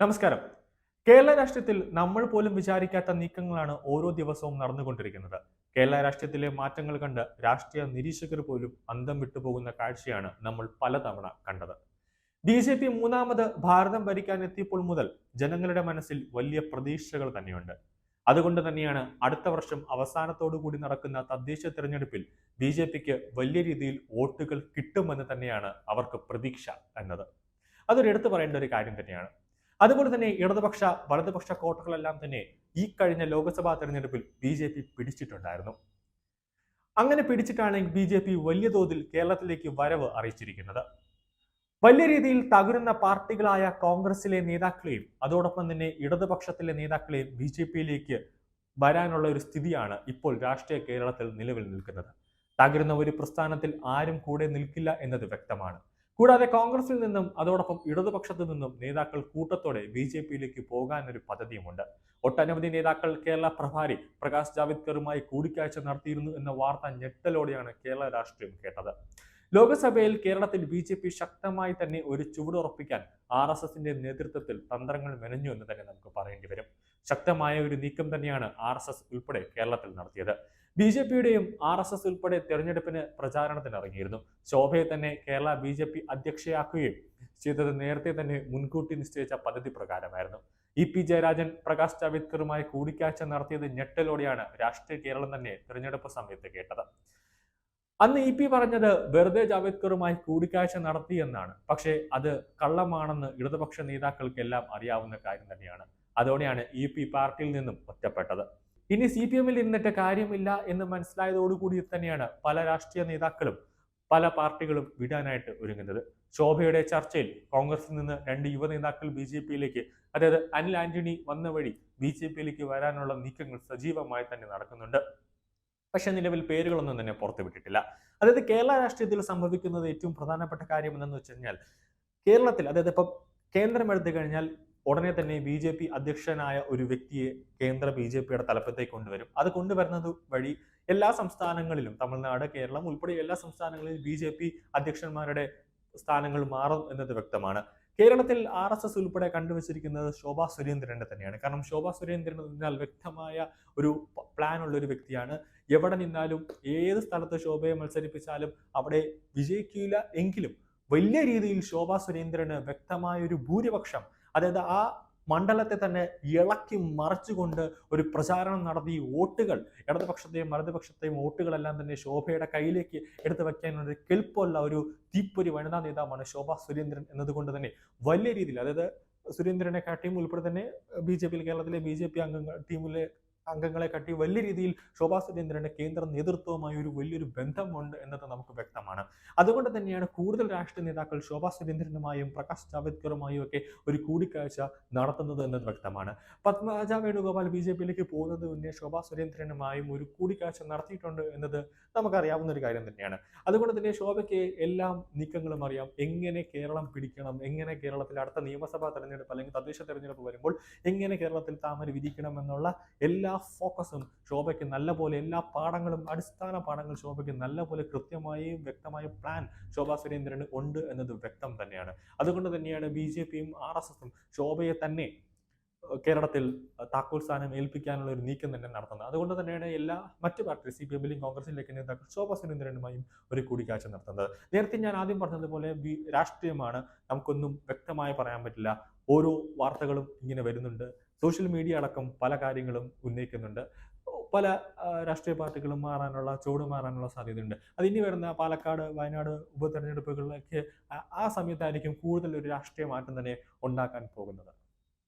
നമസ്കാരം. കേരള രാഷ്ട്രീയത്തിൽ നമ്മൾ പോലും വിചാരിക്കാത്ത നീക്കങ്ങളാണ് ഓരോ ദിവസവും നടന്നുകൊണ്ടിരിക്കുന്നത്. കേരള രാഷ്ട്രീയത്തിലെ മാറ്റങ്ങൾ കണ്ട് രാഷ്ട്രീയ നിരീക്ഷകർ പോലും അന്തം വിട്ടുപോകുന്ന കാഴ്ചയാണ് നമ്മൾ പലതവണ കണ്ടത്. ബി ജെ പി മൂന്നാമത് ഭാരതം ഭരിക്കാൻ എത്തിയപ്പോൾ മുതൽ ജനങ്ങളുടെ മനസ്സിൽ വലിയ പ്രതീക്ഷകൾ തന്നെയുണ്ട്. അതുകൊണ്ട് തന്നെയാണ് അടുത്ത വർഷം അവസാനത്തോടു കൂടി നടക്കുന്ന തദ്ദേശ തിരഞ്ഞെടുപ്പിൽ ബി ജെ പിക്ക് വലിയ രീതിയിൽ വോട്ടുകൾ കിട്ടുമെന്ന് തന്നെയാണ് അവർക്ക് പ്രതീക്ഷ എന്നത്. അതൊരു എടുത്തു പറയേണ്ട ഒരു കാര്യം തന്നെയാണ്. അതുപോലെ തന്നെ ഇടതുപക്ഷ വലതുപക്ഷ കോട്ടകളെല്ലാം തന്നെ ഈ കഴിഞ്ഞ ലോക്സഭാ തെരഞ്ഞെടുപ്പിൽ ബി ജെ പി പിടിച്ചിട്ടുണ്ടായിരുന്നു. അങ്ങനെ പിടിച്ചിട്ടാണ് ബി ജെ പി വലിയ തോതിൽ കേരളത്തിലേക്ക് വരവ് അറിയിച്ചിരിക്കുന്നത്. വലിയ രീതിയിൽ തകരുന്ന പാർട്ടികളായ കോൺഗ്രസിലെ നേതാക്കളെയും അതോടൊപ്പം തന്നെ ഇടതുപക്ഷത്തിലെ നേതാക്കളെയും ബി ജെ പിയിലേക്ക് വരാനുള്ള ഒരു സ്ഥിതിയാണ് ഇപ്പോൾ രാഷ്ട്രീയ കേരളത്തിൽ നിലവിൽ നിൽക്കുന്നത്. തകരുന്ന ഒരു പ്രസ്ഥാനത്തിൽ ആരും കൂടെ നിൽക്കില്ല എന്നത് വ്യക്തമാണ്. കൂടാതെ കോൺഗ്രസിൽ നിന്നും അതോടൊപ്പം ഇടതുപക്ഷത്തു നിന്നും നേതാക്കൾ കൂട്ടത്തോടെ ബി ജെ പിയിലേക്ക് പോകാനൊരു പദ്ധതിയുമുണ്ട്. ഒട്ടനവധി നേതാക്കൾ കേരള പ്രഭാരി പ്രകാശ് ജാവ്ദേക്കറുമായി കൂടിക്കാഴ്ച നടത്തിയിരുന്നു എന്ന വാർത്ത ഞെട്ടലോടെയാണ് കേരള രാഷ്ട്രീയം കേട്ടത്. ലോകസഭയിൽ കേരളത്തിൽ ബി ജെ പി ശക്തമായി തന്നെ ഒരു ചുവടുറപ്പിക്കാൻ ആർ എസ് എസിന്റെ നേതൃത്വത്തിൽ തന്ത്രങ്ങൾ മെനഞ്ഞു എന്ന് തന്നെ നമുക്ക് പറയേണ്ടി വരും. ശക്തമായ ഒരു നീക്കം തന്നെയാണ് ആർ എസ് എസ് ഉൾപ്പെടെ കേരളത്തിൽ നടത്തിയത്. ബി ജെ പിയുടെയും ആർ എസ് എസ് ഉൾപ്പെടെ തെരഞ്ഞെടുപ്പിന് പ്രചാരണത്തിന് ഇറങ്ങിയിരുന്നു. ശോഭയെ തന്നെ കേരള ബി ജെ പി അധ്യക്ഷയാക്കുകയും ചെയ്തത് നേരത്തെ തന്നെ മുൻകൂട്ടി നിശ്ചയിച്ച പദ്ധതി പ്രകാരമായിരുന്നു. ഇ പി ജയരാജൻ പ്രകാശ് ജാവേദ്കറുമായി കൂടിക്കാഴ്ച നടത്തിയത് ഞെട്ടലോടെയാണ് രാഷ്ട്രീയ കേരളം തന്നെ തെരഞ്ഞെടുപ്പ് സമയത്ത് കേട്ടത്. അന്ന് ഇ പി പറഞ്ഞത് വെറുതെ ജാവേദ്കറുമായി കൂടിക്കാഴ്ച നടത്തി എന്നാണ്. പക്ഷേ അത് കള്ളമാണെന്ന് ഇടതുപക്ഷ നേതാക്കൾക്കെല്ലാം അറിയാവുന്ന കാര്യം തന്നെയാണ്. അതോടെയാണ് ഇ പി പാർട്ടിയിൽ നിന്നും ഒറ്റപ്പെട്ടത്. ഇനി സി പി എമ്മിൽ ഇരുന്നിട്ട് കാര്യമില്ല എന്ന് മനസ്സിലായതോടുകൂടി തന്നെയാണ് പല രാഷ്ട്രീയ നേതാക്കളും പല പാർട്ടികളും വിടാനായിട്ട് ഒരുങ്ങുന്നത്. ശോഭയുടെ ചർച്ചയിൽ കോൺഗ്രസിൽ നിന്ന് രണ്ട് യുവ നേതാക്കൾ ബി ജെ പിയിലേക്ക് അതായത് അനിൽ ആന്റണി വന്ന വഴി ബി ജെ പിയിലേക്ക് വരാനുള്ള നീക്കങ്ങൾ സജീവമായി തന്നെ നടക്കുന്നുണ്ട്. പക്ഷെ നിലവിൽ പേരുകളൊന്നും തന്നെ പുറത്തുവിട്ടിട്ടില്ല അതായത് കേരള രാഷ്ട്രീയത്തിൽ സംഭവിക്കുന്നത് ഏറ്റവും പ്രധാനപ്പെട്ട കാര്യം എന്തെന്ന് വെച്ച് കഴിഞ്ഞാൽ കേരളത്തിൽ അതായത് ഇപ്പം കേന്ദ്രം എടുത്തു കഴിഞ്ഞാൽ ഉടനെ തന്നെ ബി ജെ പി അധ്യക്ഷനായ ഒരു വ്യക്തിയെ കേന്ദ്ര ബി ജെ പിയുടെ തലപ്പത്തേക്ക് കൊണ്ടുവരും. അത് കൊണ്ടുവരുന്നത് വഴി എല്ലാ സംസ്ഥാനങ്ങളിലും തമിഴ്നാട് കേരളം ഉൾപ്പെടെ എല്ലാ സംസ്ഥാനങ്ങളിലും ബി ജെ പി അധ്യക്ഷന്മാരുടെ സ്ഥാനങ്ങൾ മാറും എന്നത് വ്യക്തമാണ്. കേരളത്തിൽ ആർ എസ് എസ് ഉൾപ്പെടെ കണ്ടുവച്ചിരിക്കുന്നത് ശോഭാ സുരേന്ദ്രനെ തന്നെയാണ്. കാരണം ശോഭാ സുരേന്ദ്രൻ എന്ന് പറഞ്ഞാൽ വ്യക്തമായ ഒരു പ്ലാൻ ഉള്ള ഒരു വ്യക്തിയാണ്. എവിടെ നിന്നാലും ഏത് സ്ഥലത്ത് ശോഭയെ മത്സരിപ്പിച്ചാലും അവിടെ വിജയിക്കില്ല എങ്കിലും വലിയ രീതിയിൽ ശോഭാ സുരേന്ദ്രന് വ്യക്തമായ ഒരു ഭൂരിപക്ഷം അതായത് ആ മണ്ഡലത്തെ തന്നെ ഇളക്കി മറിച്ചുകൊണ്ട് ഒരു പ്രചാരണം നടത്തി വോട്ടുകൾ. ഇടതുപക്ഷത്തെയും വലതുപക്ഷത്തെയും വോട്ടുകളെല്ലാം തന്നെ ശോഭയുടെ കയ്യിലേക്ക് എടുത്തു വെക്കാനുള്ള കെൽപ്പുള്ള ഒരു തീപ്പൊരി വനിതാ നേതാവാണ് ശോഭ സുരേന്ദ്രൻ എന്നതുകൊണ്ട് തന്നെ വലിയ രീതിയിൽ അതായത് സുരേന്ദ്രനെ കാട്ടിയും ഉൾപ്പെടെ തന്നെ ബി ജെ പിയിൽ കേരളത്തിലെ ബി ജെ പി അംഗങ്ങൾ ടീമിലെ അംഗങ്ങളെ കട്ടി വലിയ രീതിയിൽ ശോഭാ സുരേന്ദ്രന്റെ കേന്ദ്ര നേതൃത്വവുമായി ഒരു വലിയൊരു ബന്ധമുണ്ട് എന്നത് നമുക്ക് വ്യക്തമാണ്. അതുകൊണ്ട് തന്നെയാണ് കൂടുതൽ രാഷ്ട്രീയ നേതാക്കൾ ശോഭാ സുരേന്ദ്രനുമായും പ്രകാശ് ജാവ്ദേക്കറുമായും ഒക്കെ ഒരു കൂടിക്കാഴ്ച നടത്തുന്നത് എന്നത് വ്യക്തമാണ്. പത്മരാജ വേണുഗോപാൽ ബി ജെ പിയിലേക്ക് പോകുന്നത് മുന്നേ ശോഭാ സുരേന്ദ്രനുമായും ഒരു കൂടിക്കാഴ്ച നടത്തിയിട്ടുണ്ട് എന്നത് നമുക്കറിയാവുന്ന ഒരു കാര്യം തന്നെയാണ്. അതുകൊണ്ട് തന്നെ ശോഭയ്ക്ക് എല്ലാ നീക്കങ്ങളും അറിയാം. എങ്ങനെ കേരളം പിടിക്കണം എങ്ങനെ കേരളത്തിൽ അടുത്ത നിയമസഭാ തെരഞ്ഞെടുപ്പ് അല്ലെങ്കിൽ തദ്ദേശ തെരഞ്ഞെടുപ്പ് വരുമ്പോൾ എങ്ങനെ കേരളത്തിൽ താമര വിധിക്കണം എന്നുള്ള എല്ലാ ഫോക്കസും ശോഭയ്ക്ക് നല്ലപോലെ എല്ലാ പാഠങ്ങളും അടിസ്ഥാന പാഠങ്ങൾ ശോഭയ്ക്ക് നല്ലപോലെ കൃത്യമായും വ്യക്തമായ പ്ലാൻ ശോഭാ സുരേന്ദ്രന് ഉണ്ട് എന്നത് വ്യക്തം തന്നെയാണ്. അതുകൊണ്ട് തന്നെയാണ് ബി ജെ പിയും ആർ എസ് എസും ശോഭയെ തന്നെ കേരളത്തിൽ താക്കോൽ സ്ഥാനം ഏൽപ്പിക്കാനുള്ള ഒരു നീക്കം തന്നെ നടത്തുന്നത്. അതുകൊണ്ട് തന്നെയാണ് എല്ലാ മറ്റു പാർട്ടി സി പി എമ്മിലെയും കോൺഗ്രസിലേക്ക് നേതാക്കൾ ശോഭാ സുരേന്ദ്രനുമായും ഒരു കൂടിക്കാഴ്ച നടത്തുന്നത്. നേരത്തെ ഞാൻ ആദ്യം പറഞ്ഞതുപോലെ രാഷ്ട്രീയമാണ്. നമുക്കൊന്നും വ്യക്തമായി പറയാൻ പറ്റില്ല. ഓരോ വാർത്തകളും ഇങ്ങനെ വരുന്നുണ്ട്. സോഷ്യൽ മീഡിയ അടക്കം പല കാര്യങ്ങളും ഉന്നയിക്കുന്നുണ്ട്. പല രാഷ്ട്രീയ പാർട്ടികളും മാറാനുള്ള ചൂട് മാറാനുള്ള സാധ്യതയുണ്ട്. അത് ഇനി വരുന്ന പാലക്കാട് വയനാട് ഉപതെരഞ്ഞെടുപ്പുകളിലേക്ക് ആ സമയത്തായിരിക്കും കൂടുതൽ ഒരു രാഷ്ട്രീയ മാറ്റം തന്നെ ഉണ്ടാക്കാൻ പോകുന്നത്.